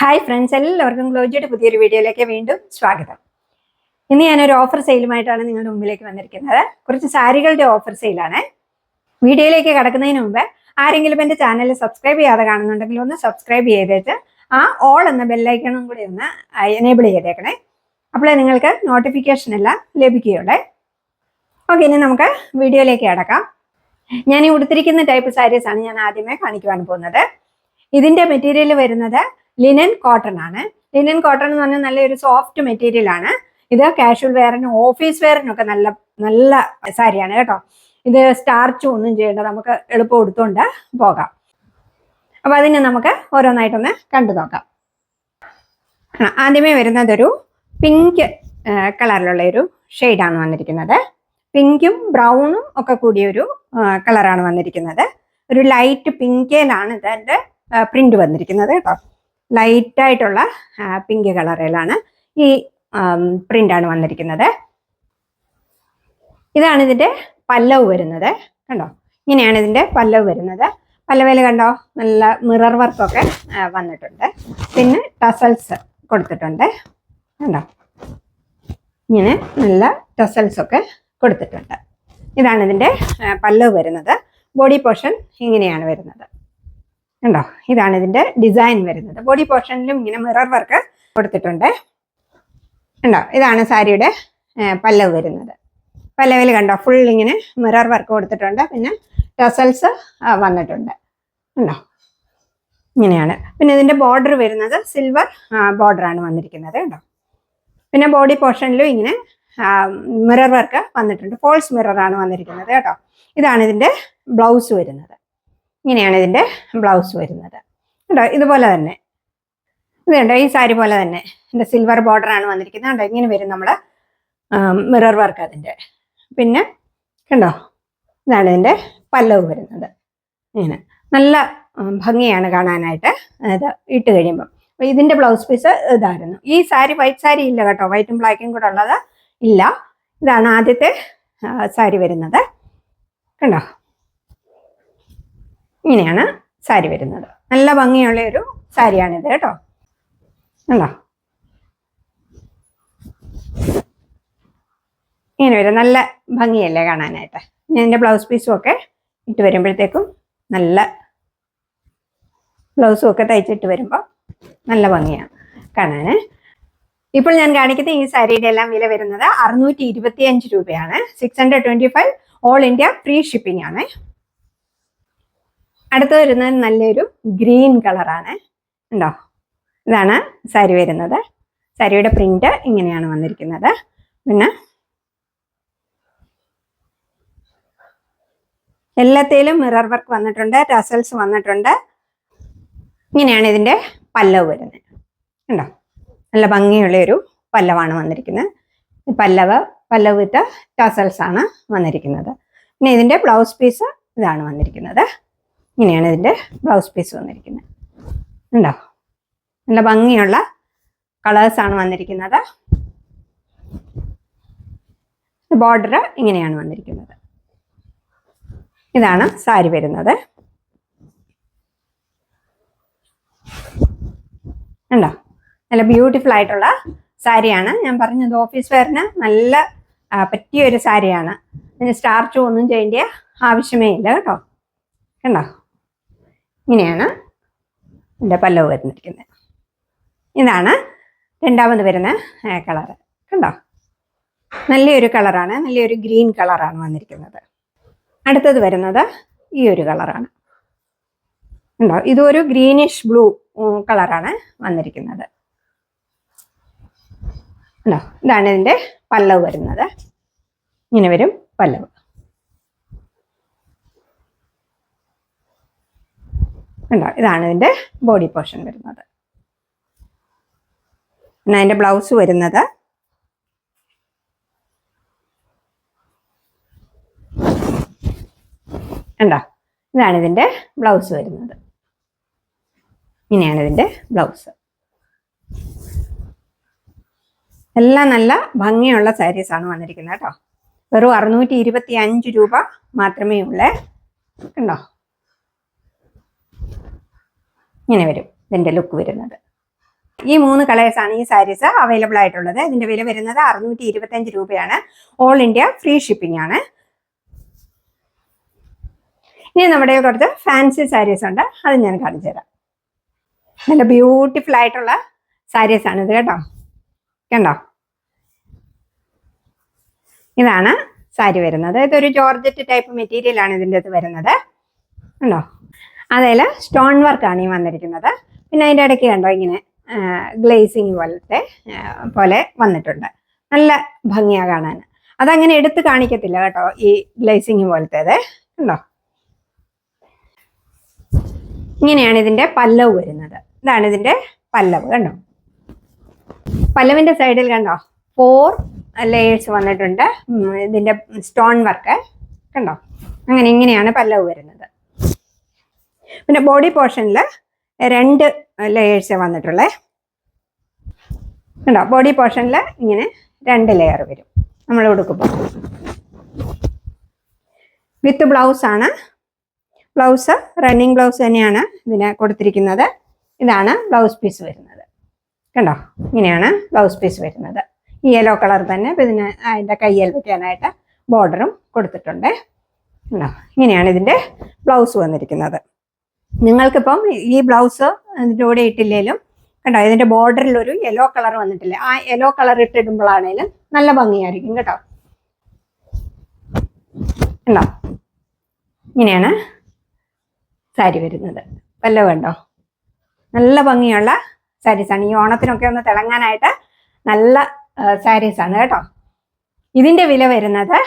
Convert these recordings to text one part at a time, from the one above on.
Hi friends എല്ലാവർക്കും ഗ്ലോജിയുടെ പുതിയൊരു വീഡിയോയിലേക്ക് വീണ്ടും സ്വാഗതം. ഇന്ന് ഞാനൊരു ഓഫർ സെയിലുമായിട്ടാണ് നിങ്ങളുടെ മുമ്പിലേക്ക് വന്നിരിക്കുന്നത്. കുറച്ച് സാരികളുടെ ഓഫർ സെയിലാണ് വീഡിയോയിലേക്ക് കടക്കുന്നതിന് മുമ്പ് ആരെങ്കിലും എന്റെ ചാനൽ സബ്സ്ക്രൈബ് ചെയ്യാതെ കാണുന്നുണ്ടെങ്കിൽ ഒന്ന് സബ്സ്ക്രൈബ് ചെയ്തിട്ട് ആ ഓൾ എന്ന ബെല്ലൈക്കണും കൂടി ഒന്ന് എനേബിൾ ചെയ്തേക്കണേ. അപ്പോഴേ നിങ്ങൾക്ക് നോട്ടിഫിക്കേഷൻ എല്ലാം ലഭിക്കുകയുള്ളേ. ഓക്കെ ഇനി നമുക്ക് വീഡിയോയിലേക്ക് കടക്കാം. ഞാൻ ഈ ഉടുത്തിരിക്കുന്ന ടൈപ്പ് സാരീസാണ് ഞാൻ ആദ്യമേ കാണിക്കുവാൻ പോകുന്നത്. ഇതിന്റെ മെറ്റീരിയൽ വരുന്നത് ലിനൻ കോട്ടൺ ആണ്. ലിനൻ കോട്ടൺ എന്ന് പറഞ്ഞാൽ നല്ലൊരു സോഫ്റ്റ് മെറ്റീരിയൽ ആണ്. ഇത് കാഷ്വൽ വെയറിനും ഓഫീസ് വെയറിനും ഒക്കെ നല്ല നല്ല സാരിയാണ് കേട്ടോ. ഇത് സ്റ്റാർച്ചും ഒന്നും ചെയ്യേണ്ട നമുക്ക് എളുപ്പം എടുത്തുകൊണ്ട് പോകാം. അപ്പൊ അതിനെ നമുക്ക് ഓരോന്നായിട്ടൊന്ന് കണ്ടു നോക്കാം. ആദ്യമേ വരുന്നത് ഒരു പിങ്ക് കളറിലുള്ള ഒരു ഷെയ്ഡാണ് വന്നിരിക്കുന്നത്. പിങ്കും ബ്രൗണും ഒക്കെ കൂടിയ ഒരു കളറാണ് വന്നിരിക്കുന്നത്. ഒരു ലൈറ്റ് പിങ്കേലാണ് ഇതിന്റെ പ്രിന്റ് വന്നിരിക്കുന്നത് കേട്ടോ. ലൈറ്റ് ആയിട്ടുള്ള പിങ്ക് കളറിലാണ് ഈ പ്രിന്റാണ് വന്നിരിക്കുന്നത്. ഇതാണ് ഇതിന്റെ പല്ലവ് വരുന്നത്. കണ്ടോ? ഇങ്ങനെയാണ് ഇതിന്റെ പല്ലവ് വരുന്നത്. പല്ലവേൽ കണ്ടോ? നല്ല മിറർ വർക്കൊക്കെ വന്നിട്ടുണ്ട്. പിന്നെ ടസൽസ് കൊടുത്തിട്ടുണ്ട്. കണ്ടോ? ഇങ്ങനെ നല്ല ടസൽസ് ഒക്കെ കൊടുത്തിട്ടുണ്ട്. ഇതാണ് ഇതിന്റെ പല്ലവ് വരുന്നത്. ബോഡി പോർഷൻ ഇങ്ങനെയാണ് വരുന്നത്. കണ്ടോ? ഇതാണ് ഇതിന്റെ ഡിസൈൻ വരുന്നത്. ബോഡി പോർഷനിലും ഇങ്ങനെ മിറർ വർക്ക് കൊടുത്തിട്ടുണ്ട്. കണ്ടോ? ഇതാണ് സാരിയുടെ പല്ലവ് വരുന്നത്. പല്ലവിൽ കണ്ടോ? ഫുൾ ഇങ്ങനെ മിറർ വർക്ക് കൊടുത്തിട്ടുണ്ട്. പിന്നെ ടസൽസ് വന്നിട്ടുണ്ട്. കണ്ടോ? ഇങ്ങനെയാണ്. പിന്നെ ഇതിന്റെ ബോർഡർ വരുന്നത് സിൽവർ ആണ് വന്നിരിക്കുന്നത്. കേട്ടോ പിന്നെ ബോഡി പോർഷനിലും ഇങ്ങനെ മിറർ വർക്ക് വന്നിട്ടുണ്ട്. ഫോൾസ് മിറർ ആണ് വന്നിരിക്കുന്നത്. കേട്ടോ? ഇതാണ് ഇതിന്റെ ബ്ലൗസ് വരുന്നത്. ഇങ്ങനെയാണ് ഇതിന്റെ ബ്ലൗസ് വരുന്നത്. കേട്ടോ ഇതുപോലെ തന്നെ. ഇത് കണ്ടോ? ഈ സാരി പോലെ തന്നെ. എന്റെ സിൽവർ ബോർഡർ ആണ് വന്നിരിക്കുന്നത്. കണ്ടോ? ഇങ്ങനെ വരും നമ്മൾ മിറർ വർക്ക് അതിന്റെ പിന്നെ കണ്ടോ? ഇതാണ് ഇതിന്റെ പല്ലവ് വരുന്നത്. ഇങ്ങനെ. നല്ല ഭംഗിയാണ് കാണാനായിട്ട്. ഇത് ഇട്ട് കഴിയുമ്പം. ഇതിന്റെ ബ്ലൗസ് പീസ് ഇതായിരുന്നു. ഈ സാരി വൈറ്റ് സാരി ഇല്ല കേട്ടോ. വൈറ്റും ബ്ലാക്കും കൂടെ ഉള്ളത് ഇല്ല. ഇതാണ് ആദ്യത്തെ സാരി വരുന്നത്. കണ്ടോ? ഇങ്ങനെയാണ് സാരി വരുന്നത്. നല്ല ഭംഗിയുള്ള ഒരു സാരിയാണിത് കേട്ടോ. കണ്ടോ? ഇങ്ങനെ വരും. നല്ല ഭംഗിയല്ലേ കാണാനായിട്ട്. ഞാൻ എന്റെ ബ്ലൗസ് പീസും ഒക്കെ ഇട്ട് വരുമ്പോഴത്തേക്കും നല്ല ബ്ലൗസും ഒക്കെ തയ്ച്ചിട്ട് വരുമ്പോൾ നല്ല ഭംഗിയാണ് കാണാൻ ഇപ്പോൾ ഞാൻ കാണിക്കുന്ന ഈ സാരിയുടെ എല്ലാം വില വരുന്നത് അറുന്നൂറ്റി ഇരുപത്തി അഞ്ച് രൂപയാണ്. Six hundred twenty five all India free shipping ആണ്. അടുത്ത് വരുന്നത് നല്ലൊരു ഗ്രീൻ കളറാണ്. ഉണ്ടോ? ഇതാണ് സാരി വരുന്നത്. സാരിയുടെ പ്രിന്റ് ഇങ്ങനെയാണ് വന്നിരിക്കുന്നത്. പിന്നെ എല്ലാത്തേലും മിറർ വർക്ക് വന്നിട്ടുണ്ട് ടസൽസ് വന്നിട്ടുണ്ട്. ഇങ്ങനെയാണ് ഇതിന്റെ പല്ലവ് വരുന്നത്. ഉണ്ടോ? നല്ല ഭംഗിയുള്ള ഒരു പല്ലവാണ് വന്നിരിക്കുന്നത്. പല്ലവ് പല്ലവ് വിത്ത് ടസൽസ് ആണ് വന്നിരിക്കുന്നത്. പിന്നെ ഇതിന്റെ ബ്ലൗസ് പീസ് ഇതാണ് വന്നിരിക്കുന്നത്. ഇങ്ങനെയാണ് ഇതിന്റെ ബ്ലൗസ് പീസ് വന്നിരിക്കുന്നത്. ഉണ്ടോ നല്ല ഭംഗിയുള്ള കളേഴ്സ് ആണ് വന്നിരിക്കുന്നത്. ബോർഡർ ഇങ്ങനെയാണ് വന്നിരിക്കുന്നത്. ഇതാണ് സാരി വരുന്നത്. ഉണ്ടോ നല്ല ബ്യൂട്ടിഫുൾ ആയിട്ടുള്ള സാരിയാണ്. ഞാൻ പറഞ്ഞത് ഓഫീസ് വെയറിന് നല്ല പറ്റിയ ഒരു സാരിയാണ്. ഇതിന് സ്റ്റാർച്ചും ഒന്നും ചെയ്യേണ്ട ആവശ്യമേ ഇല്ല കേട്ടോ. കണ്ടോ? ഇങ്ങനെയാണ് എന്റെ പല്ലവ് വരുന്നിരിക്കുന്നത് ഇതാണ് രണ്ടാമത് വരുന്ന കളർ കണ്ടോ? നല്ലൊരു കളറാണ് നല്ലൊരു ഗ്രീൻ കളറാണ് വന്നിരിക്കുന്നത്. അടുത്തത് വരുന്നത് ഈ ഒരു കളറാണ്. ഉണ്ടോ ഇതൊരു ഗ്രീനിഷ് ബ്ലൂ കളറാണ് വന്നിരിക്കുന്നത്. ഉണ്ടോ ഇതാണ് ഇതിന്റെ പല്ലവ് വരുന്നത്. ഇങ്ങനെ വരും പല്ലവ്. ഉണ്ടോ ഇതാണ് ഇതിന്റെ ബോഡി പോർഷൻ വരുന്നത്. പിന്നെ അതിന്റെ ബ്ലൗസ് വരുന്നത്? ഉണ്ടോ ഇതാണ് ഇതിന്റെ ബ്ലൗസ് വരുന്നത്. ഇങ്ങനെയാണ് ഇതിന്റെ ബ്ലൗസ് എല്ലാം നല്ല ഭംഗിയുള്ള സാരീസ് ആണ് വന്നിരിക്കുന്നത് കേട്ടോ. വെറും അറുന്നൂറ്റി ഇരുപത്തി അഞ്ച് രൂപ മാത്രമേ ഉള്ളേ. കണ്ടോ? ഇങ്ങനെ വരും ഇതിന്റെ ലുക്ക് വരുന്നത്. ഈ മൂന്ന് കളേഴ്സാണ് ഈ സാരീസ് അവൈലബിൾ ആയിട്ടുള്ളത്. ഇതിന്റെ വില വരുന്നത് അറുന്നൂറ്റി ഇരുപത്തഞ്ച് രൂപയാണ്. ഓൾ ഇന്ത്യ ഫ്രീ ഷിപ്പിംഗ് ആണ്. ഇനി നമ്മുടെ കുറച്ച് ഫാൻസി സാരീസ് ഉണ്ട്. അത് ഞാൻ കാണിച്ചു തരാം. നല്ല ബ്യൂട്ടിഫുൾ ആയിട്ടുള്ള സാരീസ് ആണ് ഇത് കേട്ടോ. കണ്ടോ? ഇതാണ് സാരി വരുന്നത്. ഇതൊരു ജോർജറ്റ് ടൈപ്പ് മെറ്റീരിയൽ ആണ് ഇതിന്റെ അത് വരുന്നത്. കണ്ടോ? അതിൽ സ്റ്റോൺ വർക്കാണ് ഈ വന്നിരിക്കുന്നത്. പിന്നെ അതിന്റെ ഇടയ്ക്ക് കണ്ടോ ഇങ്ങനെ ഗ്ലേസിങ് പോലത്തെ പോലെ വന്നിട്ടുണ്ട്. നല്ല ഭംഗിയാണ് കാണാൻ. അതങ്ങനെ എടുത്ത് കാണിക്കത്തില്ല കേട്ടോ ഈ ഗ്ലേസിങ് പോലത്തേത്. ഉണ്ടോ ഇങ്ങനെയാണ് ഇതിന്റെ പല്ലവ് വരുന്നത്. ഇതാണ് ഇതിന്റെ പല്ലവ് കണ്ടോ? പല്ലവിന്റെ സൈഡിൽ കണ്ടോ? ഫോർ ലെയേഴ്സ് വന്നിട്ടുണ്ട്. ഇതിന്റെ സ്റ്റോൺ വർക്ക് കണ്ടോ? അങ്ങനെ ഇങ്ങനെയാണ് പല്ലവ് വരുന്നത്. പിന്നെ ബോഡി പോർഷനിൽ രണ്ട് ലെയേഴ്സ് വന്നിട്ടുള്ളേ. കണ്ടോ? ബോഡി പോർഷനിൽ ഇങ്ങനെ രണ്ട് ലെയർ വരും. നമ്മൾ ഉടുക്കുമ്പോൾ വിത്ത് ബ്ലൗസാണ് ബ്ലൗസ് റണ്ണിങ് ബ്ലൗസ് തന്നെയാണ് ഇതിന് കൊടുത്തിരിക്കുന്നത്. ഇതാണ് ബ്ലൗസ് പീസ് വരുന്നത്. കണ്ടോ? ഇങ്ങനെയാണ് ബ്ലൗസ് പീസ് വരുന്നത്. ഈ യെല്ലോ കളർ തന്നെ ഇതിന് അതിന്റെ കയ്യിൽ വെക്കാനായിട്ട് ബോർഡറും കൊടുത്തിട്ടുണ്ട്. കണ്ടോ? ഇങ്ങനെയാണ് ഇതിന്റെ ബ്ലൗസ് വന്നിരിക്കുന്നത്. നിങ്ങൾക്കിപ്പം ഈ ബ്ലൗസ് ഇതിന്റെ കൂടെ ഇട്ടില്ലേലും കണ്ടോ ഇതിന്റെ ബോർഡറിൽ ഒരു യെല്ലോ കളർ വന്നിട്ടില്ല? ആ യെല്ലോ കളർ ഇട്ടിടുമ്പോഴാണേലും നല്ല ഭംഗിയായിരിക്കും കേട്ടോ. കണ്ടോ? ഇങ്ങനെയാണ് സാരി വരുന്നത്. വല്ല വേണ്ടോ നല്ല ഭംഗിയുള്ള സാരീസാണ് ഈ ഓണത്തിനൊക്കെ ഒന്ന് തിളങ്ങാനായിട്ട് നല്ല സാരീസാണ് കേട്ടോ. ഇതിന്റെ വില വരുന്നത്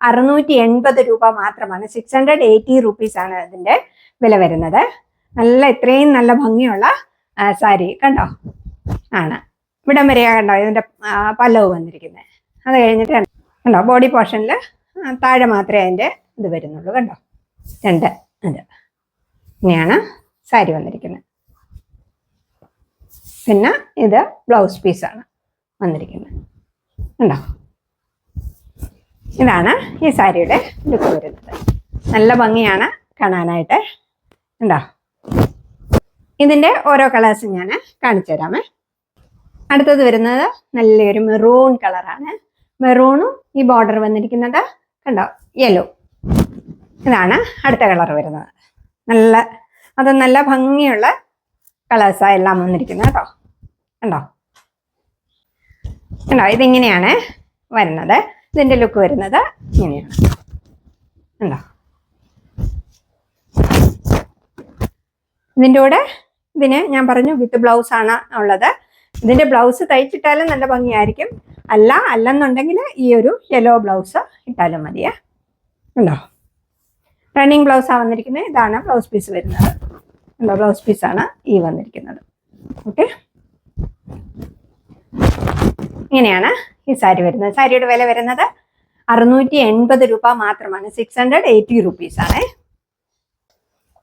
അറുന്നൂറ്റി എൺപത് രൂപ മാത്രമാണ്. സിക്സ് ഹൺഡ്രഡ് ആണ് ഇതിന്റെ വില വരുന്നത്. നല്ല ഇത്രയും നല്ല ഭംഗിയുള്ള സാരി കണ്ടോ? ആണ്. ഇവിടം വരെയാ കണ്ടോ? ഇതിന്റെ പല്ലവ് വന്നിരിക്കുന്നത് അത് കഴിഞ്ഞിട്ട് കണ്ടോ? ബോഡി പോർഷനിൽ താഴെ മാത്രമേ അതിന്റെ ഇത് വരുന്നുള്ളൂ. കണ്ടോ? രണ്ട് അത് ഇങ്ങനെയാണ് സാരി വന്നിരിക്കുന്നത് പിന്നെ ഇത് ബ്ലൗസ് പീസാണ് വന്നിരിക്കുന്നത് കണ്ടോ? ഇതാണ് ഈ സാരിയുടെ ലുക്ക് വരുന്നത്. നല്ല ഭംഗിയാണ് കാണാനായിട്ട്. ഉണ്ടോ ഇതിന്റെ ഓരോ കളേഴ്സും ഞാൻ കാണിച്ചു തരാമേ. അടുത്തത് വരുന്നത് നല്ലൊരു മെറൂൺ കളറാണ് മെറൂണും ഈ ബോർഡർ വന്നിരിക്കുന്നത് കണ്ടോ? യെല്ലോ ഇതാണ് അടുത്ത കളർ വരുന്നത്. നല്ല അത് നല്ല ഭംഗിയുള്ള കളേഴ്സാണ് എല്ലാം വന്നിരിക്കുന്നത് കേട്ടോ. കണ്ടോ? കണ്ടോ? ഇതിങ്ങനെയാണ് വരുന്നത്. ഇതിന്റെ ലുക്ക് വരുന്നത് ഇങ്ങനെയാണ്. കണ്ടോ? ഇതിന്റെ കൂടെ ഇതിന് ഞാൻ പറഞ്ഞു വിത്ത് ബ്ലൗസ് ആണ് ഉള്ളത്. ഇതിന്റെ ബ്ലൗസ് തയ്ച്ചിട്ടാലും നല്ല ഭംഗിയായിരിക്കും. അല്ല അല്ലെന്നുണ്ടെങ്കിൽ ഈ ഒരു യെല്ലോ ബ്ലൗസ് ഇട്ടാലും മതിയേ. ഉണ്ടോ? റണ്ണിങ് ബ്ലൗസാണ് വന്നിരിക്കുന്നത് ഇതാണ് ബ്ലൗസ് പീസ് വരുന്നത്. ഉണ്ടോ? ബ്ലൗസ് പീസാണ് ഈ വന്നിരിക്കുന്നത്. ഓക്കെ ഇങ്ങനെയാണ് ഈ സാരി വരുന്നത്. സാരിയുടെ വില വരുന്നത് അറുന്നൂറ്റി എൺപത് രൂപ മാത്രമാണ്. സിക്സ് ഹൺഡ്രഡ് എയ്റ്റി റുപ്പീസ് ആണ്.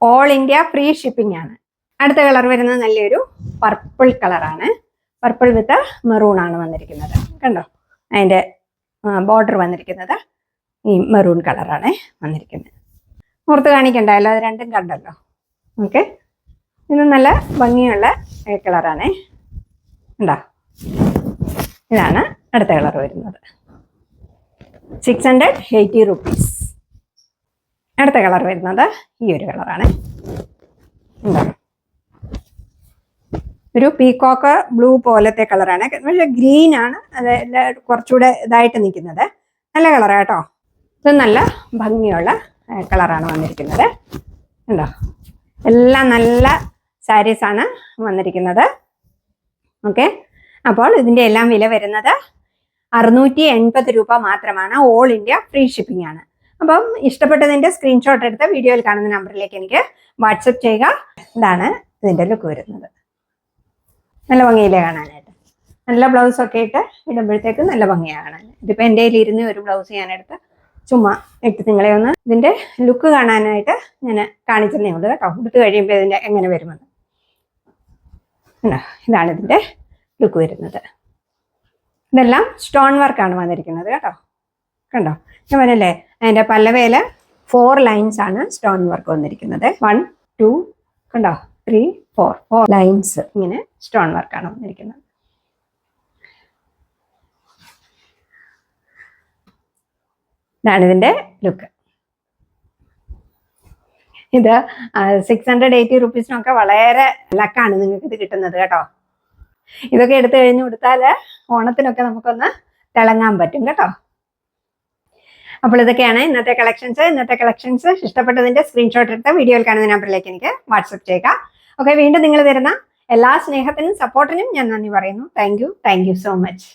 ഓൾ ഇന്ത്യ ഫ്രീ ഷിപ്പിംഗ് ആണ്. അടുത്ത കളർ വരുന്നത് നല്ലൊരു പർപ്പിൾ കളറാണ് പർപ്പിൾ വിത്ത് മെറൂൺ ആണ് വന്നിരിക്കുന്നത്. കണ്ടോ? അതിന്റെ ബോർഡർ വന്നിരിക്കുന്നത് ഈ മെറൂൺ കളറാണ് വന്നിരിക്കുന്നത്. ഓർത്ത് കാണിക്കണ്ടല്ലോ അത് രണ്ടും കണ്ടല്ലോ. ഓക്കെ ഇത് നല്ല ഭംഗിയുള്ള കളറാണ് ഉണ്ടോ ഇതാണ് അടുത്ത കളർ വരുന്നത്. സിക്സ് ഹൺഡ്രഡ് എയ്റ്റി റുപ്പീസ് അടുത്ത കളർ വരുന്നത് ഈ ഒരു കളറാണ്. ഒരു പീക്കോക്ക് ബ്ലൂ പോലത്തെ കളറാണ്. പക്ഷേ ഗ്രീൻ ആണ്. അത് കുറച്ചുകൂടെ ഇതായിട്ട് നിൽക്കുന്നത്. നല്ല കളറാണ് കേട്ടോ. ഇത് നല്ല ഭംഗിയുള്ള കളറാണ് വന്നിരിക്കുന്നത്. ഉണ്ടോ എല്ലാം നല്ല സാരീസാണ് വന്നിരിക്കുന്നത്. ഓക്കെ. അപ്പോൾ ഇതിന്റെ എല്ലാം വില വരുന്നത് അറുന്നൂറ്റി എൺപത് രൂപ മാത്രമാണ്. ഓൾ ഇന്ത്യ ഫ്രീ ഷിപ്പിംഗ് ആണ്. അപ്പം ഇഷ്ടപ്പെട്ടതിന്റെ സ്ക്രീൻഷോട്ട് എടുത്ത് വീഡിയോയിൽ കാണുന്ന നമ്പറിലേക്ക് എനിക്ക് വാട്സപ്പ് ചെയ്യുക. ഇതാണ് ഇതിന്റെ ലുക്ക് വരുന്നത്. നല്ല ഭംഗിയിലേ കാണാനായിട്ട്? നല്ല ബ്ലൗസ് ഒക്കെ ഇട്ട് ഇടുമ്പോഴത്തേക്ക് നല്ല ഭംഗിയാണ് കാണാൻ. ഇതിപ്പോൾ എന്റെ കയ്യിൽ ഇരുന്ന് ഒരു ബ്ലൗസ് ഞാനെടുത്ത് ചുമ്മാ ഇട്ട് നിങ്ങളെ ഒന്ന് ഇതിന്റെ ലുക്ക് കാണാനായിട്ട് ഞാൻ കാണിച്ചതേ ഉള്ളൂ കേട്ടോ. ഉടുത്ത് കഴിയുമ്പോൾ ഇതിന്റെ എങ്ങനെ വരുമെന്ന്? ഇതാണ് ഇതിന്റെ ലുക്ക് വരുന്നത്. ഇതെല്ലാം സ്റ്റോൺ വർക്കാണ് വന്നിരിക്കുന്നത് കേട്ടോ. കണ്ടോ? ഞാൻ പറഞ്ഞല്ലേ അതിന്റെ പല്ലവയിൽ ഫോർ ലൈൻസ് ആണ് സ്റ്റോൺ വർക്ക് വന്നിരിക്കുന്നത്. വൺ ടു കണ്ടോ? ത്രീ ഫോർ ഫോർ ലൈൻസ് ഇങ്ങനെ സ്റ്റോൺ വർക്കാണ് വന്നിരിക്കുന്നത്. ഇതാണ് ഇതിന്റെ ലുക്ക് ഇത് സിക്സ് ഹൺഡ്രഡ് എയ്റ്റി റുപ്പീസിനൊക്കെ വളരെ ലക്കാണ് നിങ്ങൾക്ക് ഇത് കിട്ടുന്നത് കേട്ടോ. ഇതൊക്കെ എടുത്തു കഴിഞ്ഞ് കൊടുത്താൽ ഓണത്തിനൊക്കെ നമുക്കൊന്ന് തിളങ്ങാൻ പറ്റും കേട്ടോ. അപ്പോൾ ഇതൊക്കെയാണ് ഇന്നത്തെ കളക്ഷൻസ് ഇന്നത്തെ കളക്ഷൻസ് ഇഷ്ടപ്പെട്ടതിന്റെ സ്ക്രീൻഷോട്ട് എടുത്ത് വീഡിയോയിൽ കാണുന്ന നമ്പറിലേക്ക് എനിക്ക് വാട്സപ്പ് ചെയ്യുക ഓക്കെ വീണ്ടും നിങ്ങൾ തരുന്ന എല്ലാ സ്നേഹത്തിനും സപ്പോർട്ടിനും ഞാൻ നന്ദി പറയുന്നു. Thank you thank you so much